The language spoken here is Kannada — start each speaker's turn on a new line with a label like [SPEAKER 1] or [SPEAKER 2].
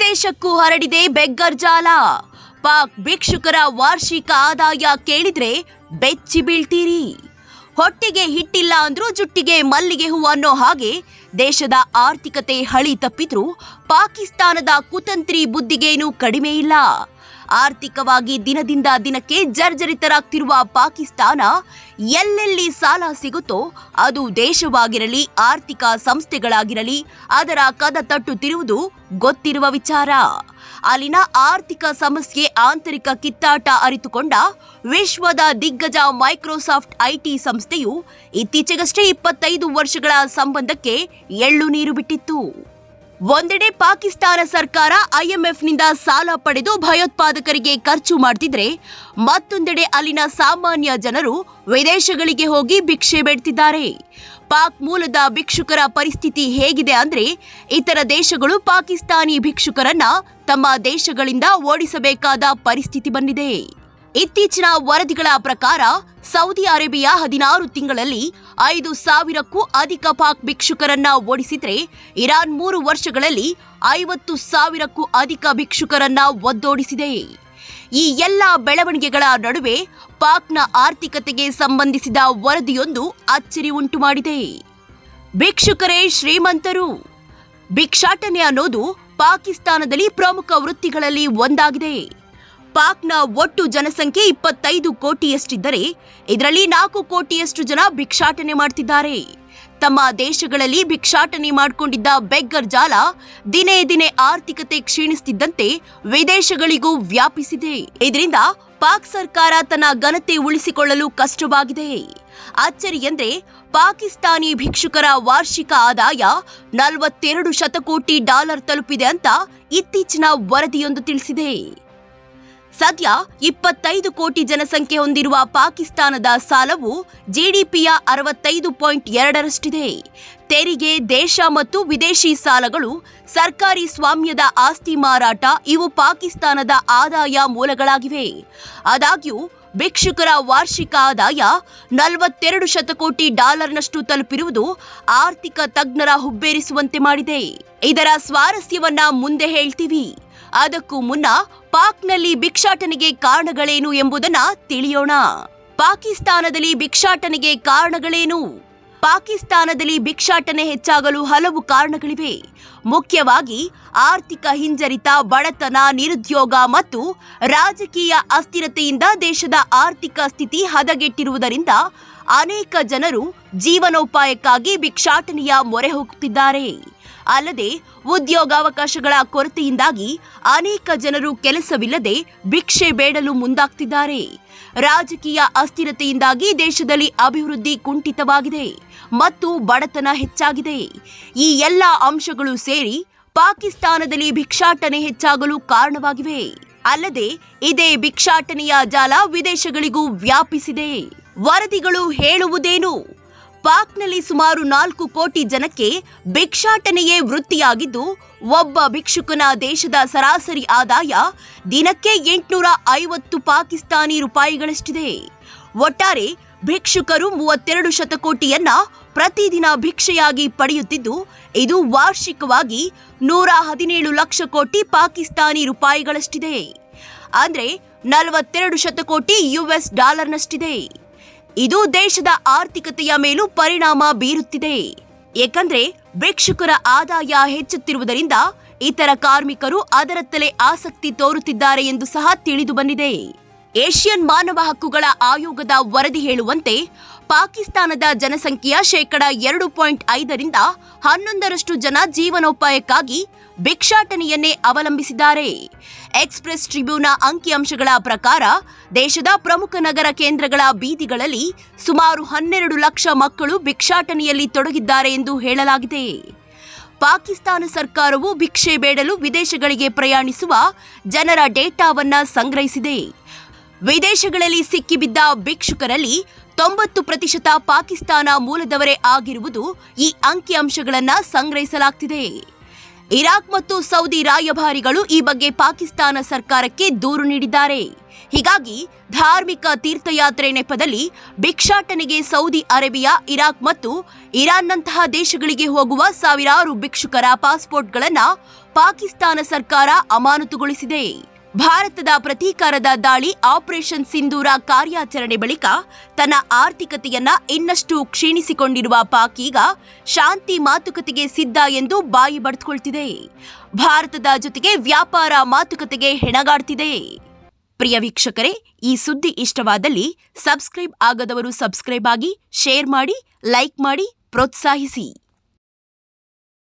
[SPEAKER 1] ದೇಶಕ್ಕೂ ಹರಡಿದೆ ಬೆಗ್ಗರ್ ಜಾಲ. ಪಾಕ್ ಭಿಕ್ಷುಕರ ವಾರ್ಷಿಕ ಆದಾಯ ಕೇಳಿದ್ರೆ ಬೆಚ್ಚಿ ಬೀಳ್ತೀರಿ. ಹೊಟ್ಟೆಗೆ ಹಿಟ್ಟಿಲ್ಲ ಅಂದ್ರೂ ಜುಟ್ಟಿಗೆ ಮಲ್ಲಿಗೆ ಹೂ ಅನ್ನೋ ಹಾಗೆ ದೇಶದ ಆರ್ಥಿಕತೆ ಹಳಿ ತಪ್ಪಿದ್ರೂ ಪಾಕಿಸ್ತಾನದ ಕುತಂತ್ರಿ ಬುದ್ಧಿಗೇನೂ ಕಡಿಮೆ ಇಲ್ಲ. ಆರ್ಥಿಕವಾಗಿ ದಿನದಿಂದ ದಿನಕ್ಕೆ ಜರ್ಜರಿತರಾಗ್ತಿರುವ ಪಾಕಿಸ್ತಾನ ಎಲ್ಲೆಲ್ಲಿ ಸಾಲ ಸಿಗುತ್ತೋ ಅದು ದೇಶವಾಗಿರಲಿ, ಆರ್ಥಿಕ ಸಂಸ್ಥೆಗಳಾಗಿರಲಿ, ಅದರ ಕದ ತಟ್ಟುತ್ತಿರುವುದು ಗೊತ್ತಿರುವ ವಿಚಾರ. ಅಲ್ಲಿನ ಆರ್ಥಿಕ ಸಮಸ್ಯೆ ಆಂತರಿಕ ಕಿತ್ತಾಟ ಅರಿತುಕೊಂಡ ವಿಶ್ವದ ದಿಗ್ಗಜ ಮೈಕ್ರೋಸಾಫ್ಟ್ ಐಟಿ ಸಂಸ್ಥೆಯು ಇತ್ತೀಚೆಗಷ್ಟೇ ಇಪ್ಪತ್ತೈದು ವರ್ಷಗಳ ಸಂಬಂಧಕ್ಕೆ ಎಳ್ಳು ನೀರು ಬಿಟ್ಟಿತ್ತು. ಒಂದೆಡೆ ಪಾಕಿಸ್ತಾನ ಸರ್ಕಾರ ಐಎಂಎಫ್ನಿಂದ ಸಾಲ ಪಡೆದು ಭಯೋತ್ಪಾದಕರಿಗೆ ಖರ್ಚು ಮಾಡ್ತಿದ್ರೆ ಮತ್ತೊಂದೆಡೆ ಅಲ್ಲಿನ ಸಾಮಾನ್ಯ ಜನರು ವಿದೇಶಗಳಿಗೆ ಹೋಗಿ ಭಿಕ್ಷೆ ಬೇಡ್ತಿದ್ದಾರೆ. ಪಾಕ್ ಮೂಲದ ಭಿಕ್ಷುಕರ ಪರಿಸ್ಥಿತಿ ಹೇಗಿದೆ ಅಂದ್ರೆ ಇತರ ದೇಶಗಳು ಪಾಕಿಸ್ತಾನಿ ಭಿಕ್ಷುಕರನ್ನ ತಮ್ಮ ದೇಶಗಳಿಂದ ಓಡಿಸಬೇಕಾದ ಪರಿಸ್ಥಿತಿ ಬಂದಿದೆ. ಇತ್ತೀಚಿನ ವರದಿಗಳ ಪ್ರಕಾರ ಸೌದಿ ಅರೇಬಿಯಾ ಹದಿನಾರು ತಿಂಗಳಲ್ಲಿ ಐದು ಸಾವಿರಕ್ಕೂ ಅಧಿಕ ಪಾಕ್ ಭಿಕ್ಷುಕರನ್ನ ಓಡಿಸಿದ್ರೆ ಇರಾನ್ ಮೂರು ವರ್ಷಗಳಲ್ಲಿ ಐವತ್ತು ಸಾವಿರಕ್ಕೂ ಅಧಿಕ ಭಿಕ್ಷುಕರನ್ನ ಒದ್ದೋಡಿಸಿದೆ. ಈ ಎಲ್ಲ ಬೆಳವಣಿಗೆಗಳ ನಡುವೆ ಪಾಕ್ನ ಆರ್ಥಿಕತೆಗೆ ಸಂಬಂಧಿಸಿದ ವರದಿಯೊಂದು ಅಚ್ಚರಿ ಉಂಟು ಮಾಡಿದೆ. ಭಿಕ್ಷುಕರೇ ಶ್ರೀಮಂತರು! ಭಿಕ್ಷಾಟನೆ ಅನ್ನೋದು ಪಾಕಿಸ್ತಾನದಲ್ಲಿ ಪ್ರಮುಖ ವೃತ್ತಿಗಳಲ್ಲಿ ಒಂದಾಗಿದೆ. ಪಾಕ್ನ ಒಟ್ಟು ಜನಸಂಖ್ಯೆ ಇಪ್ಪತ್ತೈದು ಕೋಟಿಯಷ್ಟಿದ್ದರೆ ಇದರಲ್ಲಿ ನಾಲ್ಕು ಕೋಟಿಯಷ್ಟು ಜನ ಭಿಕ್ಷಾಟನೆ ಮಾಡ್ತಿದ್ದಾರೆ. ತಮ್ಮ ದೇಶಗಳಲ್ಲಿ ಭಿಕ್ಷಾಟನೆ ಮಾಡಿಕೊಂಡಿದ್ದ ಬೆಗ್ಗರ್ ಜಾಲ ದಿನೇ ದಿನೇ ಆರ್ಥಿಕತೆ ಕ್ಷೀಣಿಸುತ್ತಿದ್ದಂತೆ ವಿದೇಶಗಳಿಗೂ ವ್ಯಾಪಿಸಿದೆ. ಇದರಿಂದ ಪಾಕ್ ಸರ್ಕಾರ ತನ್ನ ಘನತೆ ಉಳಿಸಿಕೊಳ್ಳಲು ಕಷ್ಟವಾಗಿದೆ. ಅಚ್ಚರಿ ಎಂದ್ರೆ ಪಾಕಿಸ್ತಾನಿ ಭಿಕ್ಷುಕರ ವಾರ್ಷಿಕ ಆದಾಯ ನಲವತ್ತೆರಡು ಶತಕೋಟಿ ಡಾಲರ್ ತಲುಪಿದೆ ಅಂತ ಇತ್ತೀಚಿನ ವರದಿಯೊಂದು ತಿಳಿಸಿದೆ. ಸದ್ಯ ಇಪ್ಪತ್ತೈದು ಕೋಟಿ ಜನಸಂಖ್ಯೆ ಹೊಂದಿರುವ ಪಾಕಿಸ್ತಾನದ ಸಾಲವು ಜಿಡಿಪಿಯ ಅರವತ್ತೈದು ಪಾಯಿಂಟ್ ಎರಡರಷ್ಟಿದೆ. ತೆರಿಗೆ, ದೇಶ ಮತ್ತು ವಿದೇಶಿ ಸಾಲಗಳು, ಸರ್ಕಾರಿ ಸ್ವಾಮ್ಯದ ಆಸ್ತಿ ಮಾರಾಟ ಇವು ಪಾಕಿಸ್ತಾನದ ಆದಾಯ ಮೂಲಗಳಾಗಿವೆ. ಆದಾಗ್ಯೂ, ಭಿಕ್ಷುಕರ ವಾರ್ಷಿಕ ಆದಾಯ ನಲವತ್ತೆರಡು ಶತಕೋಟಿ ಡಾಲರ್ನಷ್ಟು ತಲುಪಿರುವುದು ಆರ್ಥಿಕ ತಜ್ಞರ ಹುಬ್ಬೇರಿಸುವಂತೆ ಮಾಡಿದೆ. ಇದರ ಸ್ವಾರಸ್ಯವನ್ನ ಮುಂದೆ ಹೇಳ್ತೀವಿ. ಅದಕ್ಕೂ ಮುನ್ನ ಪಾಕ್ನಲ್ಲಿ ಭಿಕ್ಷಾಟನೆಗೆ ಕಾರಣಗಳೇನು ಎಂಬುದನ್ನ ತಿಳಿಯೋಣ. ಪಾಕಿಸ್ತಾನದಲ್ಲಿ ಭಿಕ್ಷಾಟನೆಗೆ ಕಾರಣಗಳೇನು? ಪಾಕಿಸ್ತಾನದಲ್ಲಿ ಭಿಕ್ಷಾಟನೆ ಹೆಚ್ಚಾಗಲು ಹಲವು ಕಾರಣಗಳಿವೆ. ಮುಖ್ಯವಾಗಿ ಆರ್ಥಿಕ ಹಿಂಜರಿತ, ಬಡತನ, ನಿರುದ್ಯೋಗ ಮತ್ತು ರಾಜಕೀಯ ಅಸ್ಥಿರತೆಯಿಂದ ದೇಶದ ಆರ್ಥಿಕ ಸ್ಥಿತಿ ಹದಗೆಟ್ಟಿರುವುದರಿಂದ ಅನೇಕ ಜನರು ಜೀವನೋಪಾಯಕ್ಕಾಗಿ ಭಿಕ್ಷಾಟನೆಯ ಮೊರೆ ಹೋಗುತ್ತಿದ್ದಾರೆ. ಅಲ್ಲದೆ ಉದ್ಯೋಗಾವಕಾಶಗಳ ಕೊರತೆಯಿಂದಾಗಿ ಅನೇಕ ಜನರು ಕೆಲಸವಿಲ್ಲದೆ ಭಿಕ್ಷೆ ಬೇಡಲು ಮುಂದಾಗ್ತಿದ್ದಾರೆ. ರಾಜಕೀಯ ಅಸ್ಥಿರತೆಯಿಂದಾಗಿ ದೇಶದಲ್ಲಿ ಅಭಿವೃದ್ಧಿ ಕುಂಠಿತವಾಗಿದೆ ಮತ್ತು ಬಡತನ ಹೆಚ್ಚಾಗಿದೆ. ಈ ಎಲ್ಲ ಅಂಶಗಳು ಸೇರಿ ಪಾಕಿಸ್ತಾನದಲ್ಲಿ ಭಿಕ್ಷಾಟನೆ ಹೆಚ್ಚಾಗಲು ಕಾರಣವಾಗಿವೆ. ಅಲ್ಲದೆ ಇದೇ ಭಿಕ್ಷಾಟನೆಯ ಜಾಲ ವಿದೇಶಗಳಿಗೂ ವ್ಯಾಪಿಸಿದೆ. ವರದಿಗಳು ಹೇಳುವುದೇನು? ಪಾಕ್ನಲ್ಲಿ ಸುಮಾರು ನಾಲ್ಕು ಕೋಟಿ ಜನಕ್ಕೆ ಭಿಕ್ಷಾಟನೆಯೇ ವೃತ್ತಿಯಾಗಿದ್ದು, ಒಬ್ಬ ಭಿಕ್ಷುಕನ ದೇಶದ ಸರಾಸರಿ ಆದಾಯ ದಿನಕ್ಕೆ ಎಂಟುನೂರ ಐವತ್ತು ಪಾಕಿಸ್ತಾನಿ ರೂಪಾಯಿಗಳಷ್ಟಿದೆ. ಒಟ್ಟಾರೆ ಭಿಕ್ಷುಕರು ಮೂವತ್ತೆರಡು ಶತಕೋಟಿಯನ್ನ ಪ್ರತಿದಿನ ಭಿಕ್ಷೆಯಾಗಿ ಪಡೆಯುತ್ತಿದ್ದು, ಇದು ವಾರ್ಷಿಕವಾಗಿ ನೂರ ಹದಿನೇಳು ಲಕ್ಷ ಕೋಟಿ ಪಾಕಿಸ್ತಾನಿ ರೂಪಾಯಿಗಳಷ್ಟಿದೆ. ಅಂದರೆ ನಲವತ್ತೆರಡು ಶತಕೋಟಿ ಯುಎಸ್ ಡಾಲರ್ನಷ್ಟಿದೆ. ಇದು ದೇಶದ ಆರ್ಥಿಕತೆಯ ಮೇಲೂ ಪರಿಣಾಮ ಬೀರುತ್ತಿದೆ. ಏಕೆಂದರೆ ಭಿಕ್ಷುಕರ ಆದಾಯ ಹೆಚ್ಚುತ್ತಿರುವುದರಿಂದ ಇತರ ಕಾರ್ಮಿಕರು ಅದರತ್ತಲೇ ಆಸಕ್ತಿ ತೋರುತ್ತಿದ್ದಾರೆ ಎಂದು ಸಹ ತಿಳಿದು ಬಂದಿದೆ. ಏಷ್ಯನ್ ಮಾನವ ಹಕ್ಕುಗಳ ಆಯೋಗದ ವರದಿ ಹೇಳುವಂತೆ ಪಾಕಿಸ್ತಾನದ ಜನಸಂಖ್ಯೆಯ ಶೇಕಡ ಎರಡು ಪಾಯಿಂಟ್ ಐದರಿಂದ ಹನ್ನೊಂದರಷ್ಟು ಜನ ಜೀವನೋಪಾಯಕ್ಕಾಗಿ ಭಿಕ್ಷಾಟನೆಯನ್ನೇ ಅವಲಂಬಿಸಿದ್ದಾರೆ. ಎಕ್ಸ್ಪ್ರೆಸ್ ಟ್ರಿಬ್ಯೂನ ಅಂಕಿಅಂಶಗಳ ಪ್ರಕಾರ, ದೇಶದ ಪ್ರಮುಖ ನಗರ ಕೇಂದ್ರಗಳ ಬೀದಿಗಳಲ್ಲಿ ಸುಮಾರು ಹನ್ನೆರಡು ಲಕ್ಷ ಮಕ್ಕಳು ಭಿಕ್ಷಾಟನೆಯಲ್ಲಿ ತೊಡಗಿದ್ದಾರೆ ಎಂದು ಹೇಳಲಾಗಿದೆ. ಪಾಕಿಸ್ತಾನ ಸರ್ಕಾರವು ಭಿಕ್ಷೆ ಬೇಡಲು ವಿದೇಶಗಳಿಗೆ ಪ್ರಯಾಣಿಸುವ ಜನರ ಡೇಟಾವನ್ನ ಸಂಗ್ರಹಿಸಿದೆ. ವಿದೇಶಗಳಲ್ಲಿ ಸಿಕ್ಕಿಬಿದ್ದ ಭಿಕ್ಷುಕರಲ್ಲಿ ತೊಂಬತ್ತು ಪ್ರತಿಶತ ಪಾಕಿಸ್ತಾನ ಮೂಲದವರೇ ಆಗಿರುವುದು ಈ ಅಂಕಿಅಂಶಗಳನ್ನು ಸಂಗ್ರಹಿಸಲಾಗ್ತಿದೆ. ಇರಾಕ್ ಮತ್ತು ಸೌದಿ ರಾಯಭಾರಿಗಳು ಈ ಬಗ್ಗೆ ಪಾಕಿಸ್ತಾನ ಸರ್ಕಾರಕ್ಕೆ ದೂರು ನೀಡಿದ್ದಾರೆ. ಹೀಗಾಗಿ ಧಾರ್ಮಿಕ ತೀರ್ಥಯಾತ್ರೆ ನೆಪದಲ್ಲಿ ಭಿಕ್ಷಾಟನೆಗೆ ಸೌದಿ ಅರೇಬಿಯಾ, ಇರಾಕ್ ಮತ್ತು ಇರಾನ್ನಂತಹ ದೇಶಗಳಿಗೆ ಹೋಗುವ ಸಾವಿರಾರು ಭಿಕ್ಷುಕರ ಪಾಸ್ಪೋರ್ಟ್ಗಳನ್ನು ಪಾಕಿಸ್ತಾನ ಸರ್ಕಾರ ಅಮಾನತುಗೊಳಿಸಿದೆ. ಭಾರತದ ಪ್ರತೀಕಾರದ ದಾಳಿ ಆಪರೇಷನ್ ಸಿಂಧೂರ ಕಾರ್ಯಾಚರಣೆ ಬಳಿಕ ತನ್ನ ಆರ್ಥಿಕತೆಯನ್ನ ಇನ್ನಷ್ಟು ಕ್ಷೀಣಿಸಿಕೊಂಡಿರುವ ಪಾಕ್ ಈಗ ಶಾಂತಿ ಮಾತುಕತೆಗೆ ಸಿದ್ಧ ಎಂದು ಬಾಯಿ ಬಡಿದುಕೊಳ್ತಿದೆ ಭಾರತದ ಜೊತೆಗೆ ವ್ಯಾಪಾರ ಮಾತುಕತೆಗೆ ಹೆಣಗಾಡ್ತಿದೆ. ಪ್ರಿಯ ವೀಕ್ಷಕರೇ, ಈ ಸುದ್ದಿ ಇಷ್ಟವಾದಲ್ಲಿ ಸಬ್ಸ್ಕ್ರೈಬ್ ಆಗದವರು ಸಬ್ಸ್ಕ್ರೈಬ್ ಆಗಿ, ಶೇರ್ ಮಾಡಿ, ಲೈಕ್ ಮಾಡಿ, ಪ್ರೋತ್ಸಾಹಿಸಿ.